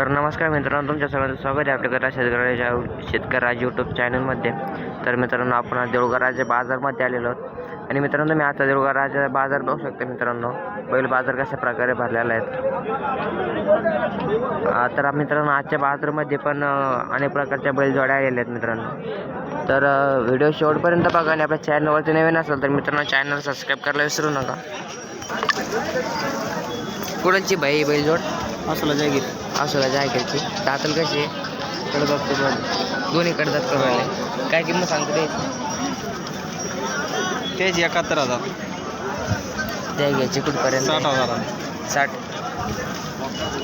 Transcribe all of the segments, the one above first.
तर नमस्कार मित्रांनो तुमच्या सगळ्यांचं स्वागत आहे आपल्याकडे शेतकऱ्याच्या शेतकऱ्याच्या यूट्यूब चॅनलमध्ये तर मित्रांनो आपण आज देऊळघराच्या बाजारमध्ये आलेलो आहोत. आणि मित्रांनो मी आता देऊळघराच्या बाजार बघू शकतो मित्रांनो. बैल बाजार कशा प्रकारे भरलेला आहेत तर मित्रांनो आजच्या बाजारामध्ये पण अनेक प्रकारच्या बैलजोड्या आलेल्या आहेत मित्रांनो. तर व्हिडिओ शेवटपर्यंत बघा आणि आपल्या चॅनलवरती नवीन असेल तर मित्रांनो चॅनल सबस्क्राईब करायला विसरू नका. कुणाची बाई बैलजोड? असला जागीर. असं का जायची दातल कशी कडदात दोन्ही कडदात करून राहिले काय किंमत सांगतो ते? तेच एकाहत्तर हजार. घ्यायची कुठपर्यंत साठ हजार साठ.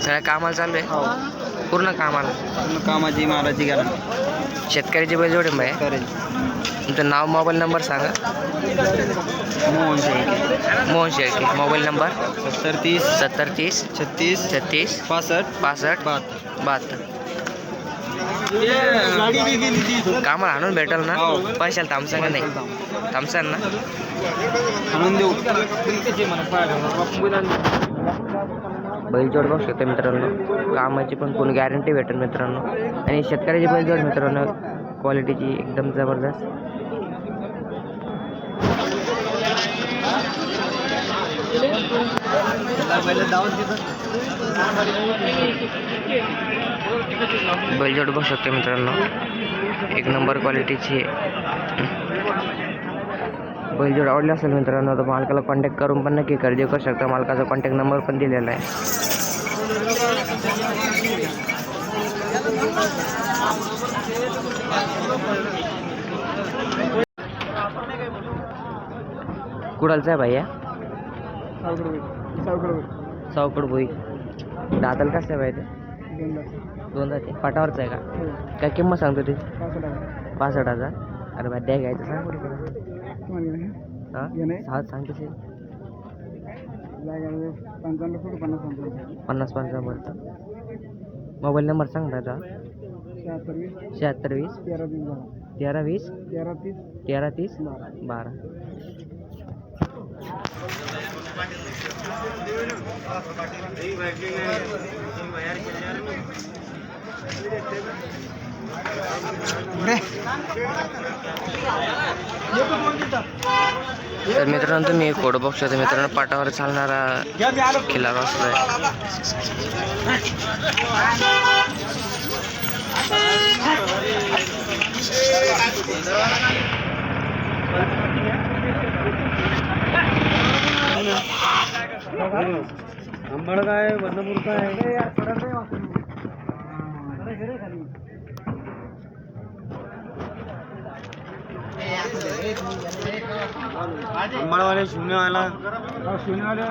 सगळ्या कामाला चालू आहे पूर्ण कामाला? कामाची माराची घ्या शेतकऱ्याची बैल जोडे बाय करेल तुमचं नाव मोबाईल नंबर सांगा. मोहन शेळके. मोहन शेळके. Mobile number? सत्तर तीस. सत्तर तीस. छत्तीस. छत्तीस. पासष्ट. पासष्ट. बहात्तर. बहात्तर. कामाला आणून भेटेल ना? हो. पैशाला थांबसा का नाही? थांबसान ना? आणून देऊ. बैलजोड बघू शकतो मित्रांनो. कामाची पण पूर्ण गॅरंटी भेटेल मित्रांनो. आणि शेतकऱ्याची बैलजोड मित्रांनो क्वालिटीची एकदम जबरदस्त. बैलजोड बघू शकतो मित्रांनो. एक नंबर क्वालिटीची बैलजोड आवडली असेल मित्रांनो तर मालकाला कॉन्टॅक्ट करून पण नक्की खरेदी करू शकता. मालकाचा कॉन्टॅक्ट नंबर पण दिलेला आहे. कुडालचा आहे भैया? सावकड भुई दादल कसं आहे भाई ते. दोन जाते पाटावरचं आहे का? काय किंमत सांगतो ते? पासष्ट हजार. अरे भाई द्या घ्यायचं सांग. हा? सांगतो ते. पन्नास पन्नास पंचावन्न मोबाईल नंबर सांग दादा शहात्तर वीस शहात्तर वीस तेरा तीस बारा. तेरा वीस तेरा तीस तेरा तीस बारा. बारा तर मित्रांनो तुम्ही कोड बघू शकता मित्रांनो पाटावर चालणारा खिलार असतोय. आंबळ काय बदनापूर काय? अंबाड़वाले शून्य वाला शून्य वाले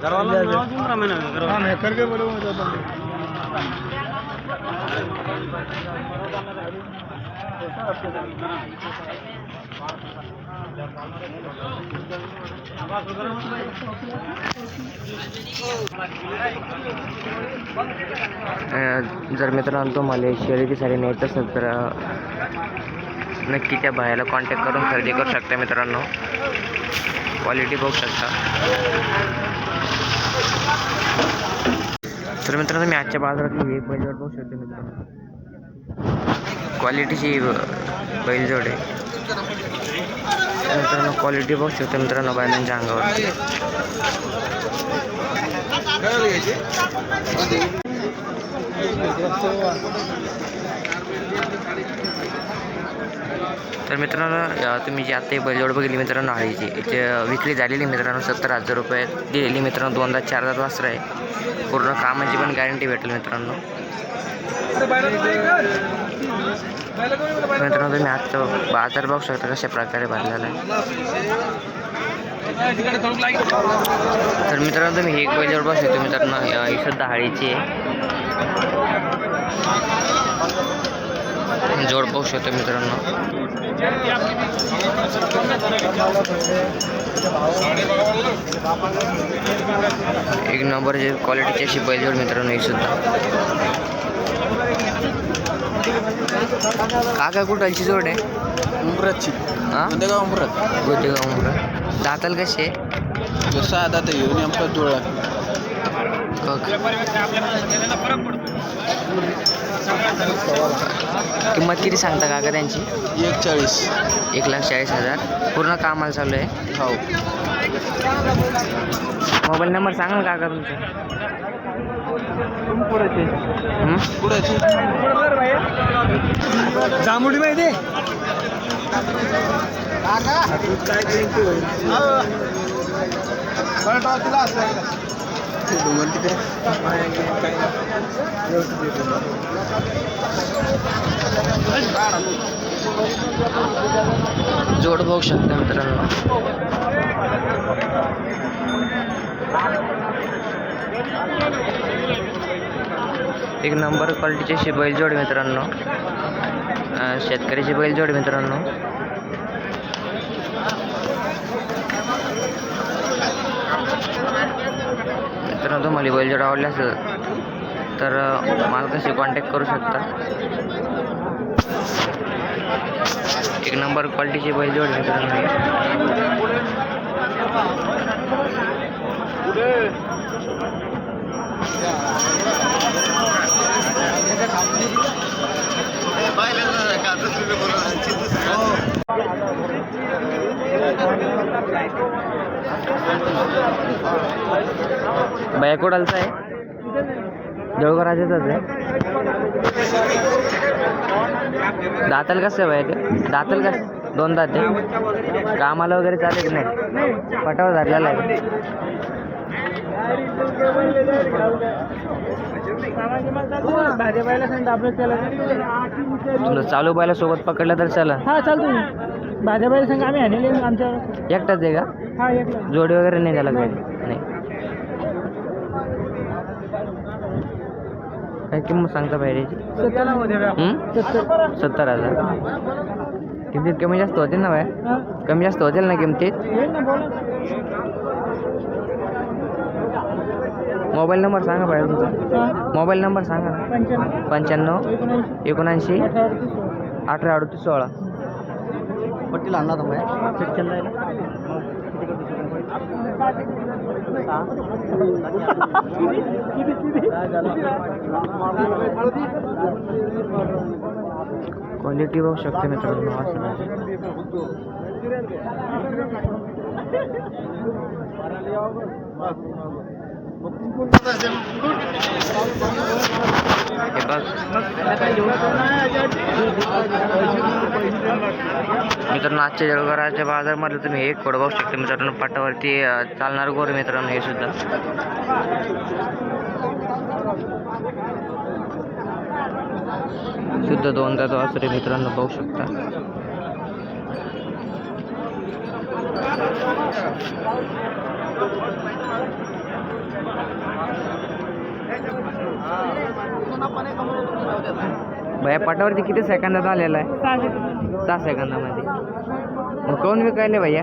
घरवाला करके बोलो अं, जर मित्रांनो तुम्हाला शर्यतीसाठी न्यायचं असेल तर नक्की त्या भायाला कॉन्टॅक्ट करून खरेदी करू शकता मित्रांनो. क्वालिटी बघू शकता. तर मित्रांनो मी आजच्या बाजारात एक बजेट बघू शकतो मित्रांनो. क्वालिटीची बैलजोड आहे. मित्रांनो क्वालिटी बघू शकतो मित्रांनो बैलांच्या अंगावर तर मित्रांनो तुम्ही जी आत्ता बैलजोड बघितली मित्रांनो आळीची याची विकली विक्री झालेली मित्रांनो सत्तर हजार रुपये दिलेली मित्रांनो दोनदा चारदा वासर आहे. पूर्ण कामाची पण गॅरंटी भेटेल मित्रांनो. मित्रांनो तुम्ही आजचं बाजार बघू शकता कशा प्रकारे भरलेला आहे. तर मित्रांनो तुम्ही एक बैलजोड बघू शकतो मित्रांनो ही सुद्धा आळीची आहे. जोड पाहू शकतो मित्रांनो. एक नंबर जे क्वालिटीची अशी बैलजोड मित्रांनो ही सुद्धा. काका कुठालची जोड आहे? उमरतची. हा? कोणत्या गाव उमरत. दाताल कसे जसं आता ते येऊन आमचा जुळला ओके किंमत किती सांगता काका त्यांची? एक चाळीस एक लाख चाळीस हजार. पूर्ण कामाला चालू आहे? हो. मोबाईल नंबर सांगा ना काका तुमचा? हं? जांभुडी माहिती जोड बघू शकता मित्रांनो. एक नंबर क्वालिटीचे अशी बैलजोड मित्रांनो. शेतकऱ्याचे शेतकऱ्याची बैलजोड मित्रांनो. मित्रांनो तुम्हाला बैल बैलजोड आवडली असेल तर अं, मालकाशी कॉन्टॅक्ट करू शकता. एक नंबर क्वालिटीची बैलजोड मित्रांनो ही. कोडालचा आहे. जळगाव आहे. दाताल कसं आहे बाया ते? दातल कसं दोन दाते कामाला वगैरे चालेल नाही. पटावर झालेला आहे. तुला चालू बायला सोबत पकडलं तर चला. हा चालतो भाज्या संघ आम्ही आणले आमच्यावर. एकटाच आहे का? हा जोडी वगैरे नाही त्याला काही नाही. काय किंमत सांगता पाहिजे सत्तर. हजार. किमतीत कमी जास्त होतील ना बाय? कमी जास्त होतील ना किमतीत? मोबाईल नंबर सांगा पाहिजे तुमचा. मोबाईल नंबर सांगा ना. पंच्याण्णव. एकोणऐंशी अठरा अडतीस सोळा. पट्टीला आणला क्वालिटी बघू शकते मित्रांनो हे मित्रांनो आजच्या जळगावच्या बाजारमध्ये तुम्ही एक कोड बघू शकता मित्रांनो पाटावरती चालणार गोर मित्रांनो हे सुद्धा. शुद्ध दोन दात वासरे मित्रांनो बघू शकता. भया पाटावरती किती सेकंदात आलेला आहे? सहा सेकंद. सहा सेकंदामध्ये. मग कोण विकायले भैया.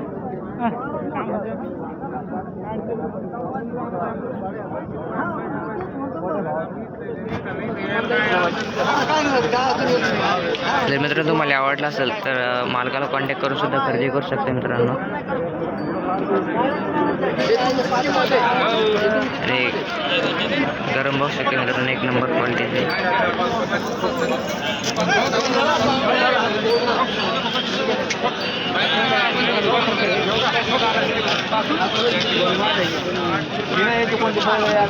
जर मित्र तुम्हाला आवडला असेल तर मालकाला कॉन्टॅक्ट करून सुद्धा खरेदी करू शकता मित्रांनो. गरम बघू शकते मित्रांनो एक नंबर क्वालिटीचे Yine yedi kondi boyu ya.